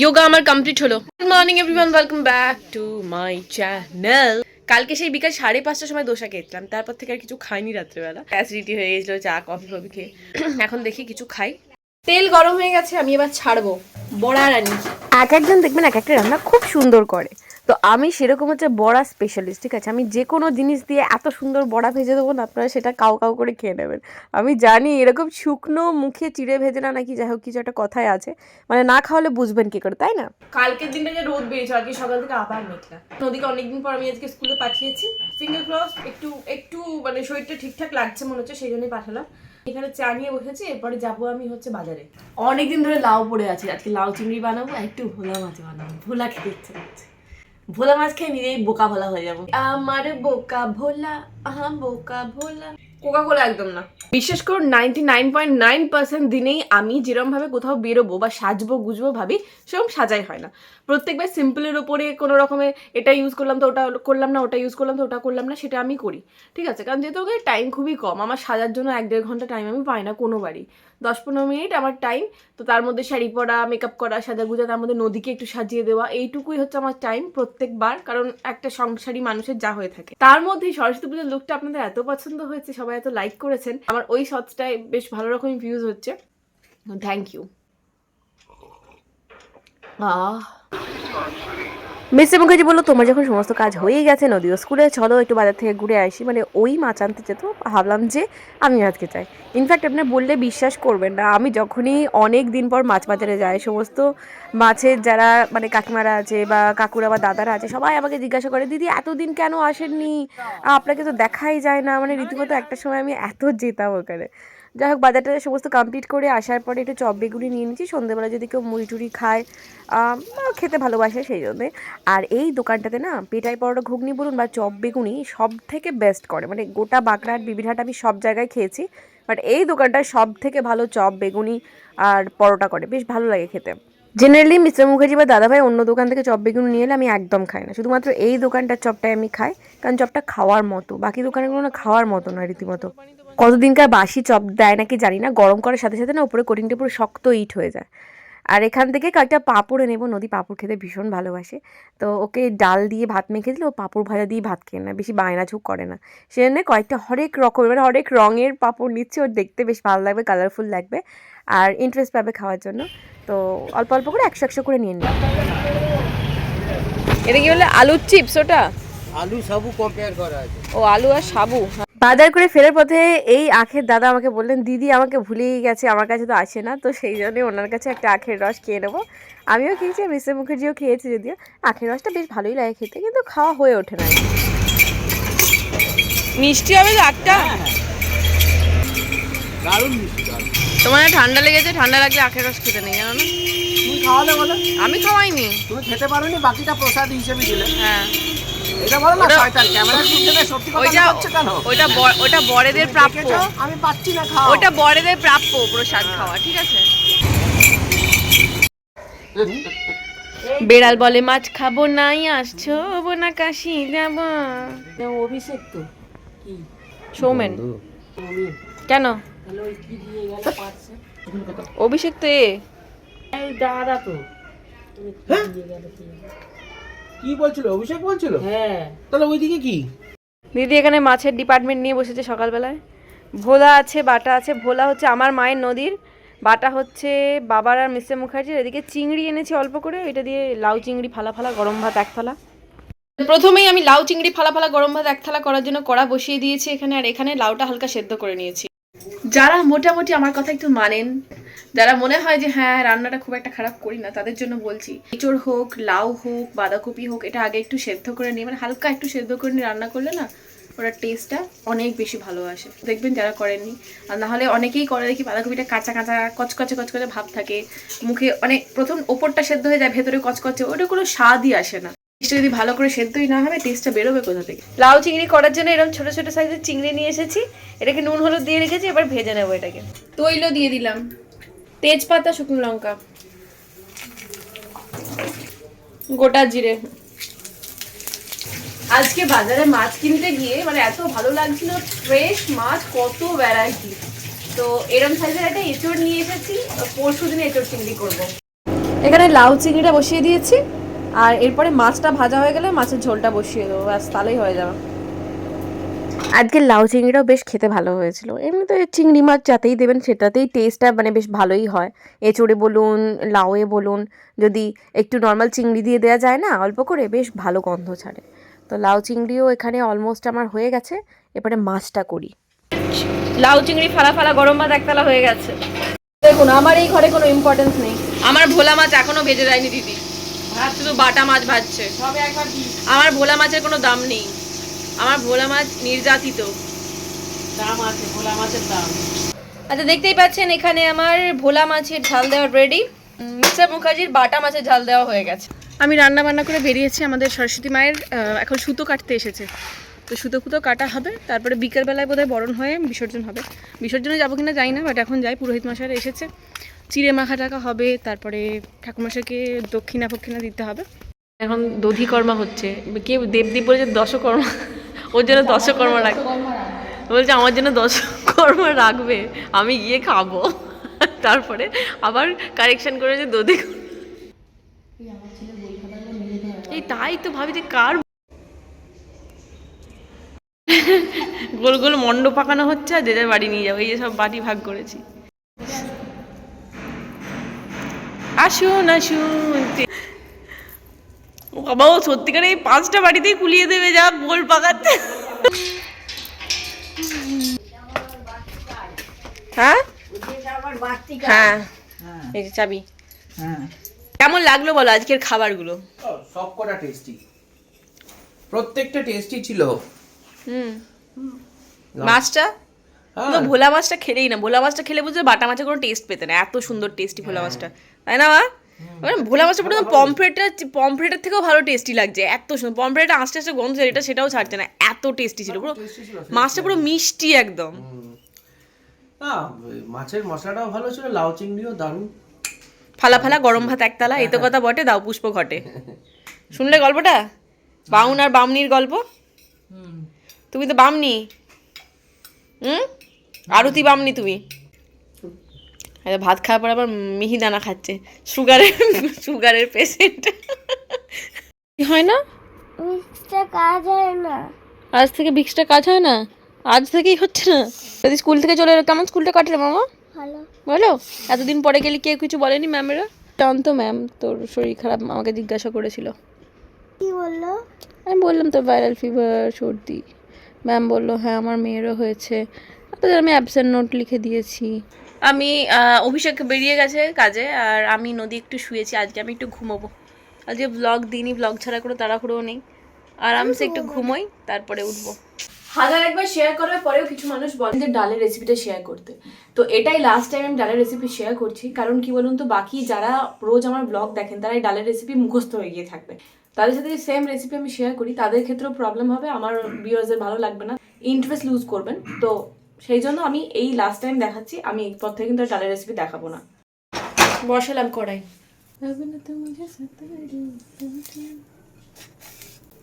যোগা আমার কমপ্লিট হলো। Good morning everyone welcome back to my channel কালকে সেই বিকাল সাড়ে পাঁচটার সময় দোসা খেয়েছিলাম। তারপর থেকে আর কিছু খাইনি রাত্রেবেলা। অ্যাসিডিটি হয়ে গেছিল, চা কফি ফফি খেয়ে। এখন দেখি কিছু খাই। তেল গরম হয়ে গেছে, আমি এবার ছাড়বো। বড়া রানি এক একজন দেখবেন এক একটা রান্না খুব সুন্দর করে। তো আমি সেরকম হচ্ছে বড়া স্পেশালিস্ট ঠিক আছে? আমি যে কোনো জিনিস দিয়ে এত সুন্দর বড়া ভেজে দেবো না আপনারা সেটা কাউ কাউ করে খেয়ে নেবেন। আমি জানি এরকম শুকনো মুখে চিড়ে ভেজে না নাকি যাই হোক কিছু একটা কথাই আছে। মানে না খাওয়ালে বুঝবেন কি করে তাই না? কালকের দিনটা যে রোদ বেরিয়েছে আজকে সকাল থেকে আবার মেঘলা। নদীকে অনেকদিন পর আমি আজকে স্কুলে পাঠিয়েছি। ফিঙ্গার ক্রস একটু একটু মানে শরীরটা ঠিকঠাক লাগছে মনে হচ্ছে সেই জন্যই পাঠালাম। এখানে চা নিয়ে বসেছি এরপরে যাব আমি হচ্ছে বাজারে। অনেকদিন ধরে লাউ পড়ে আছে আজকে লাউ চিংড়ি বানাবো আর একটু ভোলা মাছ বানাবো। ভোলা খেতে ইচ্ছে করছে। ভোলা মাছ খেয়ে নিজেই বোকা ভোলা হয়ে যাব। আমার বোকা ভোলা আহা বোকা ভোলা কোকাকোলা একদম না। বিশেষ করে ninety nine point nine percent দিনেই আমি যেরকম ভাবে কোথাও বেরোবো বা সাজবো গুজবো ভাবি সেরকম সাজাই হয় না। প্রত্যেকবার সিম্পলের ওপরে কোনো রকমের এটা ইউজ করলাম তো ওটা করলাম না, ওটা ইউজ করলাম তো ওটা করলাম না, সেটা আমি করি। ঠিক আছে? কারণ যেহেতু ওকে টাইম খুবই কম, আমার সাজার জন্য এক দেড় ঘণ্টা টাইম আমি পাই না কোনো বাড়ি দশ পনেরো মিনিট আমার টাইম তো তার মধ্যে শাড়ি পরা মেকআপ করা, সাজা গুজা, তার মধ্যে নদীকে একটু সাজিয়ে দেওয়া, এইটুকুই হচ্ছে আমার টাইম প্রত্যেকবার, কারণ একটা সংসারী মানুষের যা হয়ে থাকে। তার মধ্যে সরস্বতী পুজোর লুকটা আপনাদের এত পছন্দ হয়েছে, সবাই এত লাইক করেছেন, আমার ওই শর্টসটায় বেশ ভালো রকমই ভিউজ হচ্ছে। Thank you ah. Mister Mukherjee বলল, তোমার যখন সমস্ত কাজ হয়েই গেছে, নদীও স্কুলে, চলো একটু বাজার থেকে ঘুরে আসি। মানে ওই মাছ আনতে যেত, ভাবলাম যে আমি আজকে চাই ইনফ্যাক্ট আপনি বললে বিশ্বাস করবেন না, আমি যখনই অনেক দিন পর মাছ বাজারে যাই, সমস্ত মাছের যারা মানে কাকিমারা আছে বা কাকুরা বা দাদারা আছে, সবাই আমাকে জিজ্ঞাসা করে, দিদি, এতদিন কেন আসেননি? আপনাকে তো দেখাই যায় না মানে রীতিমতো একটা সময় আমি এত যেতাম ওখানে। যাই হোক, বাজারটা সমস্ত কমপ্লিট করে আসার পরে একটু চপ বেগুনি নিয়ে নিচ্ছি। সন্ধ্যেবেলা যদি কেউ মুড়ি টুড়ি খায় খেতে ভালোবাসে সেই জন্যে। আর এই দোকানটাতে না, পেটাই পরোটা, ঘুগনি বলুন বা চপ, বেগুনি সব থেকে বেস্ট করে। মানে গোটা বাঁকড়াট বিবিরহাট আমি সব জায়গায় খেয়েছি বাট এই দোকানটা সব থেকে ভালো চপ, বেগুনি আর পরোটা করে। বেশ ভালো লাগে খেতে। জেনারেলি মিস্টার মুখার্জি বা দাদাভাই অন্য দোকান থেকে চপ, বেগুনি নিয়ে এলে আমি একদম খাই না। শুধুমাত্র এই দোকানটার চপটাই আমি খাই, কারণ চপটা খাওয়ার মতো। বাকি দোকানগুলো না খাওয়ার মতো না রীতিমতো। কতদিনকার বাসি চপ দেয় নাকি জানি না গরম করার সাথে সাথে না উপরে কোটিংটা পুরো শক্ত ইট হয়ে যায়। আর এখান থেকে কয়েকটা পাঁপড় নেব নদী পাঁপড় খেতে ভীষণ ভালোবাসে। তো ওকে ডাল দিয়ে ভাত মেখে দিলে ও পাঁপড় ভাজা দিয়ে ভাত খেয়ে না বেশি বায়না ঝুঁক করে না। সেজন্য কয়েকটা হরেক রকমের মানে হরেক রঙের পাঁপড় নিচ্ছে ওর দেখতে বেশ ভালো লাগবে কালারফুল লাগবে আর ইন্টারেস্ট পাবে খাওয়ার জন্য। তো অল্প অল্প করে একশো একশো করে নিয়ে নিলাম। এটা কি বলে আলুর চিপস ওটা? আলু সবু কম্পেয়ার করা আছে। ও আলু আর সাবু বাজার করে ফেরার পথে এই আখের দাদা আমাকে বললেন দিদি আমাকে ভুলেই গেছে আমার কাছে তো আসে না। তো সেই জন্য ওনার কাছে একটা আখের রস খেয়ে নেব। আমিও খেয়েছি মিস্টার মুখার্জিও খেয়েছি যদিও। আখের রসটা বেশ ভালোই লাগে খেতে কিন্তু খাওয়া হয়ে ওঠে না। মিষ্টি হবে দারুণ মিষ্টি দারুণ। তোমার ঠান্ডা লেগেছে ঠান্ডা লাগলে আখের রস খেতে নেই জানো না? তুমি খাওয়ালে বলো। আমি খাওয়াইনি। তুমি খেতে পারোনি বাকিটা প্রসাদ হিসেবে দিলে। হ্যাঁ। এটা বলো না শয়তান ক্যামেরা শুনছে সত্যি কথা ওইটা হচ্ছে কেন? ওইটা ব- বড়দের প্রাপ্য। আমি পাচ্ছি না খাও ওটা বড়দের প্রাপ্য প্রসাদ খাওয়া ঠিক আছে? বেড়াল বলে মাছ খাব নাই আসছো না কাশি যাব অভিষেক তো। কি? সৌমেন। কেন? অভিষেক তো এ। দাদা তো। কি বলছিল? অভিষেক বলছিল? হ্যাঁ। তাহলে ওইদিকে কি? দিদি এখানে মাছের ডিপার্টমেন্ট নিয়ে বসেছে সকালবেলায়। ভোলা আছে বাটা আছে। ভোলা হচ্ছে আমার মায়ের নদীর বাটা হচ্ছে বাবার আর মিস্টার মুখার্জির। এদিকে চিংড়ি এনেছি অল্প করে এটা দিয়ে লাউ চিংড়ি ফালা ফালা গরম ভাত এক থালা। প্রথমেই আমি লাউ চিংড়ি ফালা ফালা গরম ভাত এক থালা করার জন্য কড়া বসিয়ে দিয়েছি এখানে আর এখানে লাউটা হালকা সেদ্ধ করে নিয়েছি। যারা মোটামুটি আমার কথা একটু মানেন যারা মনে হয় যে হ্যাঁ রান্নাটা খুব একটা খারাপ করি না, তাদের জন্য বলছি, এঁচড় হোক, লাউ হোক, বাঁধাকপি হোক, এটা আগে একটু সেদ্ধ করে নিয়ে মানে হালকা একটু সেদ্ধ করে নিয়ে রান্না করলে না ওটার টেস্টটা অনেক বেশি ভালো আসে। দেখবেন যারা করেননি, আর না হলে অনেকেই করে দেখি বাঁধাকপিটা কাঁচা কাঁচা, কচকচে কচকচে ভাব থাকে, মুখে অনেক প্রথম ওপরটা সেদ্ধ হয়ে যায়, ভেতরে কচকচে, ওটা কোনো স্বাদই আসে না। যদি ভালো করে সেদ্ধই না হবে টেস্টটা বেরোবে কোথা থেকে? লাউ চিংড়ি করার জন্য এরকম ছোট ছোট সাইজের চিংড়ি নিয়ে এসেছি, এটাকে নুন হলুদ দিয়ে রেখেছি, এবার ভেজে নেব এটাকে। তৈল দিয়ে দিলাম। তেজপাতা শুকনো লঙ্কা। গোটা জিরে। আজকে বাজারে মাছ কিনতে গিয়ে মানে এত ভালো লাগছিল ফ্রেশ মাছ কত ভ্যারাইটি তো এরম সাইজের একটা এঁচড় নিয়ে এসেছি পরশু দিনে এঁচড় চিংড়ি করব। এখানে লাউ চিংড়িটা বসিয়ে দিয়েছি আর এরপরে মাছটা ভাজা হয়ে গেলে মাছের ঝোলটা বসিয়ে দেবো ব্যাস তাহলেই হয়ে যাবে। আজকে লাউ চিংড়িটাও বেশ খেতে ভালো হয়েছিল। এমনিতে চিংড়ি মাছ যাতেই দেবেন সেটাতেই টেস্টটা মানে বেশ ভালোই হয়। এঁচড়ে বলুন লাউয়ে বলুন যদি একটু নর্মাল চিংড়ি দিয়ে দেওয়া যায় না অল্প করে বেশ ভালো গন্ধ ছাড়ে। তো লাউ চিংড়িও এখানে অলমোস্ট আমার হয়ে গেছে। এবারে মাছটা করি। লাউ চিংড়ি ফালা ফালা গরম ভাত একতলা হয়ে গেছে। দেখুন আমার এই ঘরে কোনো ইম্পর্টেন্স নেই। আমার ভোলা মাছ এখনও ভেজে যায়নি দিদি। শুধু বাটা মাছ ভাজছে। সবে একবার দিই আমার ভোলা মাছের কোনো দাম নেই। আমার ভোলা মাছ নির্যাতিত। দাম আছে ভোলা মাছের দাম। আচ্ছা দেখতেই পাচ্ছেন এখানে আমার ভোলা মাছের ঝাল দেওয়া রেডি মিস্টার মুখার্জির বাটা মাছের ঝাল দেওয়া হয়ে গেছে। আমি রান্না বান্না করে বেরিয়েছি আমাদের সরস্বতী মায়ের এখন সুতো কাটতে এসেছে। তো সুতো ফুতো কাটা হবে তারপরে বিকেলবেলায় বোধহয় বরণ হয়ে বিসর্জন হবে। বিসর্জনে যাব কিনা যাই না বাট এখন যাই পুরোহিত মশাইরা এসেছে। চিড়ে মাখা টাকা হবে তারপরে ঠাকুরমশাইকে দক্ষিণা ফক্ষিণা দিতে হবে। এখন দধিকর্মা হচ্ছে কেউ দেবদীপ বলেছে দশকর্মা। ওর জন্য দশকর্মা রাখবে বলছে আমার জন্য দশকর্মা রাখবে, আমি গিয়ে খাব। তারপরে আবার কারেকশন করেছে দধি এই তাই তো ভাবি যে কার গোল গোল মণ্ড পাকানো হচ্ছে আর যে যার বাড়ি নিয়ে যাব, এই যে সব বাড়ি ভাগ করেছি। আসুন আসুন ও বাবা ও সত্যিকার এই পাঁচটা বাড়িতেই কুলিয়ে দেবে যা গোল পাকাতে। হ্যাঁ? হ্যাঁ। এই চাবি। হ্যাঁ। কেমন লাগল বলো আজকের খাবারগুলো? সব কটা টেস্টি প্রত্যেকটা টেস্টি ছিল। হুম। মাছটা? হ্যাঁ। তো ভোলা মাছটা খেলেই না। ভোলা মাছটা খেলে বুঝতে বাটা মাছের কোনো টেস্ট পেতে না। এত সুন্দর টেস্টি ভোলা মাছটা। তাই না মা? মানে ভোলা মাছটা পুরো পমফ্রেটটা পমফ্রেটের থেকেও ভালো টেস্টি লাগছে এত সুন্দর। পমফ্রেটটা আস্তে আস্তে গন্ধ ছিল, এটা সেটাও ছাড়ছে না এত টেস্টি ছিল পুরো মাছটা পুরো মিষ্টি একদম। মাছের মশলাটাও ভালো ছিল লাউ চিংড়িও দারুণ। ফালা ফালা গরম ভাত একতলা এই তো কথা বটে দাও পুষ্প ঘটে। শুনলে গল্পটা? বাউন আর বামনির গল্প? তুমি তো বামনি। হুম? আরতি বামনি তুমি? ভাত খাওয়ার পর আবার মিহিদানা খাচ্ছে। সুগারের সুগারের পেশেন্ট হয় না? মিক্সটা কাজ হয় না। আজ থেকে বিক্সটা কাজ হয় না? আজ থেকেই হচ্ছে না? যদি স্কুল থেকে চলে এলো কেমন স্কুলটা কাটলে মামা? ভালো। বলো এতদিন পরে গেলে কেউ কিছু বলেনি ম্যামেরা? জানতো ম্যাম তোর শরীর খারাপ আমাকে জিজ্ঞাসা করেছিল। কি বলল? আমি বললাম তো ভাইরাল ফিভার সর্দি। ম্যাম বলল হ্যাঁ আমার মেয়েরও হয়েছে। তাদের আমি অ্যাবসেন্ট নোট লিখে দিয়েছি। আমি অভিষেক বেরিয়ে গেছে কাজে, আর আমি নদী একটু শুয়েছি, আজকে আমি একটু ঘুমোবো। আজকে ব্লগ দিনই ব্লগ ছাড়া কোনো তাড়াহুড়ো নেই। আরামসে একটু ঘুমোই, তারপরে উঠবো। হাজার একবার শেয়ার করার পরেও কিছু মানুষ বলেন যে ডালের রেসিপিটা শেয়ার করতে। তো এটাই লাস্ট টাইম আমি ডালের রেসিপি শেয়ার করছি। কারণ কি বলুন তো, বাকি যারা রোজ আমার ব্লগ দেখেন তারা এই ডালের রেসিপি মুখস্থ হয়ে গিয়ে থাকবে। তাদের সাথে সেম রেসিপি আমি শেয়ার করি। তাদের ক্ষেত্রেও প্রবলেম হবে, আমার ভিউয়ার্সদের ভালো লাগবে না। ইন্টারেস্ট লুজ করবেন। তো সেই জন্য আমি এই লাস্ট টাইম দেখাচ্ছি আমি এরপর থেকে কিন্তু আর ডালের রেসিপি দেখাবো না। বসালাম কড়াই।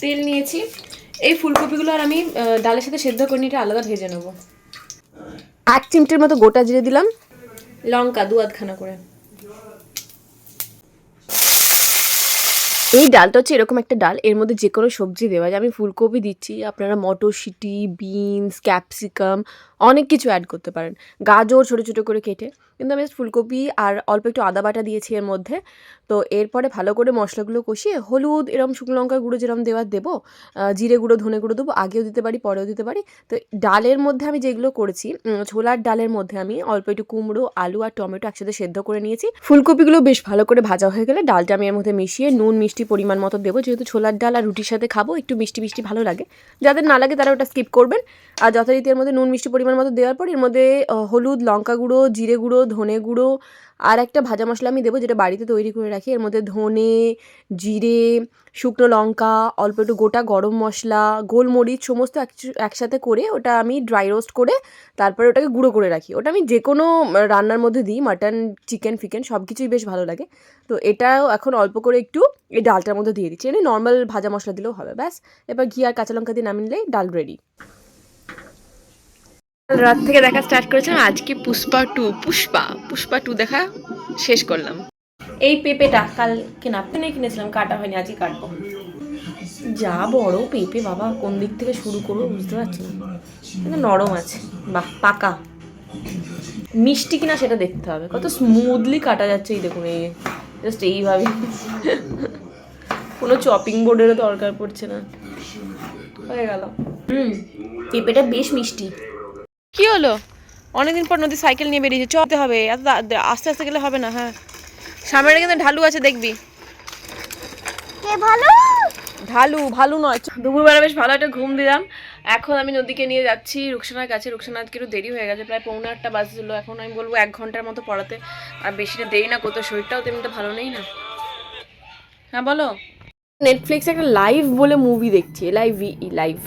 তেল নিয়েছি। এই ফুলকপিগুলো আর আমি ডালের সাথে সেদ্ধ করে নিয়ে এটা আলাদা ভেজে নেব। এক চিমটির মতো গোটা জিরে দিলাম। লঙ্কা দু আধখানা করে। এই ডালটা হচ্ছে এরকম একটা ডাল এর মধ্যে যে কোনো সবজি দেওয়া যায়। আমি ফুলকপি দিচ্ছি আপনারা মটরশুঁটি বিনস ক্যাপসিকাম অনেক কিছু অ্যাড করতে পারেন। গাজর ছোটো ছোটো করে কেটে, কিন্তু আমি ফুলকপি আর অল্প একটু আদা বাটা দিয়েছি এর মধ্যে। তো এরপরে ভালো করে মশলাগুলো কষিয়ে হলুদ, এরম শুকনো লঙ্কার গুঁড়ো যেরকম দেওয়ার দেবো জিরে গুঁড়ো, ধনে গুঁড়ো দেবো, আগেও দিতে পারি, পরেও দিতে পারি। তো ডালের মধ্যে আমি যেগুলো করেছি ছোলার ডালের মধ্যে আমি অল্প একটু কুমড়ো, আলু আর টমেটো একসাথে সেদ্ধ করে নিয়েছি। ফুলকপিগুলো বেশ ভালো করে ভাজা হয়ে গেলে ডালটা আমি এর মধ্যে মিশিয়ে নুন, মিষ্টি পরিমাণ মতো দেবো। যেহেতু ছোলার ডাল আর রুটির সাথে খাব, একটু মিষ্টি মিষ্টি ভালো লাগে। যাদের না লাগে তারা ওটা স্কিপ করবেন। আর যথারীতি এর মধ্যে নুন, মিষ্টি পরিমাণ মতো দেওয়ার পর এর মধ্যে হলুদ, লঙ্কা গুঁড়ো, জিরে গুঁড়ো, ধনে গুঁড়ো আর একটা ভাজা মশলা আমি দেবো যেটা বাড়িতে তৈরি করে রাখি। এর মধ্যে ধনে, জিরে, শুকনো লঙ্কা, অল্প একটু গোটা গরম মশলা, গোলমরিচ সমস্ত এক- একসাথে করে ওটা আমি ড্রাই রোস্ট করে তারপরে ওটাকে গুঁড়ো করে রাখি। ওটা আমি যে কোনো রান্নার মধ্যে দিই মাটন চিকেন ফিকেন সব কিছুই বেশ ভালো লাগে। তো এটাও এখন অল্প করে একটু এই ডালটার মধ্যে দিয়ে দিচ্ছি। এমনি নর্মাল ভাজা মশলা দিলেও হবে, ব্যাস। এবার ঘি আর কাঁচা লঙ্কা দিয়ে নামিয়ে নিলেই ডাল রেডি রাত থেকে দেখা স্টার্ট করেছিলাম, আজকে পুষ্পা টু পুষ্পা পুষ্পা টু দেখা শেষ করলাম। এই পেঁপেটা কাল কেনা, কিনে কিনেছিলাম, কাটা হয়নি আজকে কাটবো। যা বড় পেঁপে, বাবা, কোন দিক থেকে শুরু করব বুঝতে পারছি না। নরম আছে, বাহ, পাকা। মিষ্টি কিনা সেটা দেখতে হবে, কত স্মুথলি কাটা যাচ্ছে এই দেখুন, এই জাস্ট এইভাবে কোনো চপিং বোর্ডেরও দরকার পড়ছে না। হয়ে গেল। হুম, পেঁপেটা বেশ মিষ্টি। কি হলো? অনেকদিন পর নদী সাইকেল নিয়ে বেরিয়েছে। চলতে হবে। এত আস্তে আস্তে গেলে হবে না হ্যাঁ। সামনে কিন্তু ঢালু আছে দেখবি। কে ভালো? ঢালু ভালো নয়। দুপুরবেলা বেশ ভালো একটা ঘুম দিলাম। এখন আমি নদীকে নিয়ে যাচ্ছি রুকসানার কাছে। রুকসানা আজকে একটু দেরি হয়ে গেছে প্রায় পৌনে আটটা বাজছিল এখন আমি বলব এক ঘণ্টার মতো পড়াতে। আর বেশিটা দেরি না করতে শরীরটাও তেমনিটা ভালো নেই না। হ্যাঁ বলো। নেটফ্লিক্সে একটা লাইভ বলে মুভি দেখছি লাইভ ই লাইভ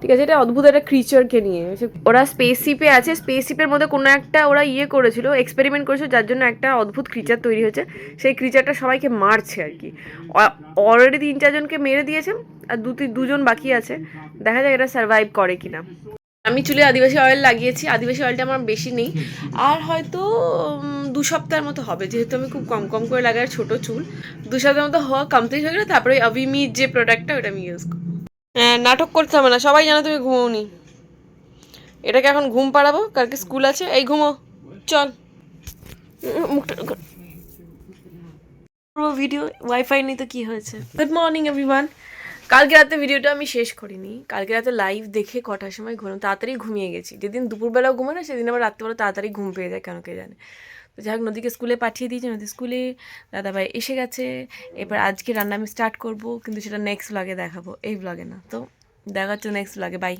ঠিক আছে, এটা অদ্ভুত একটা ক্রিচারকে নিয়ে। ওরা স্পেসশিপে আছে স্পেসশিপের মধ্যে কোনো একটা ওরা ইয়ে করেছিল এক্সপেরিমেন্ট করেছিল, যার জন্য একটা অদ্ভুত ক্রিচার তৈরি হয়েছে। সেই ক্রিচারটা সবাইকে মারছে আর কি। অলরেডি তিন চারজনকে মেরে দিয়েছে, আর দু দুজন বাকি আছে। দেখা যায় এটা সার্ভাইভ করে কিনা। আমি চুলে আদিবাসী অয়েল লাগিয়েছি আদিবাসী অয়েলটা আমার বেশি নেই। আর হয়তো দু সপ্তাহের মতো হবে যেহেতু আমি খুব কম কম করে লাগাই আর ছোটো চুল। দু সপ্তাহের মতো হওয়া কমপ্লিট হয়ে গেলে তারপরে অভিমির যে প্রোডাক্টটা ওটা আমি ইউজ করব। হ্যাঁ নাটক করতে হবে না সবাই জানো তুমি ঘুমোনি এটাকে এখন ঘুম পাড়াবো কালকে স্কুল আছে এই ঘুমো চল। মুখটা পুরো ভিডিও ওয়াইফাই নেই তো কি হয়েছে? গুড মর্নিং এভরিওয়ান কালকে রাতে ভিডিওটা আমি শেষ করিনি। কালকে রাতে লাইভ দেখে কটার সময় ঘুম তাড়াতাড়ি ঘুমিয়ে গেছি। যেদিন দুপুরবেলাও ঘুমো না সেদিন আবার রাত্রেবেলা তাড়াতাড়ি ঘুম পেয়ে যায়, কেন কে জানে। তো যাই হোক, নদীকে স্কুলে পাঠিয়ে দিয়েছে, নদী স্কুলে দাদাভাই এসে গেছে। এবার আজকে রান্না আমি স্টার্ট করব, কিন্তু সেটা নেক্সট ব্লগে দেখাবো। এই ব্লগে না, তো দেখা হচ্ছে নেক্সট ব্লগে বাই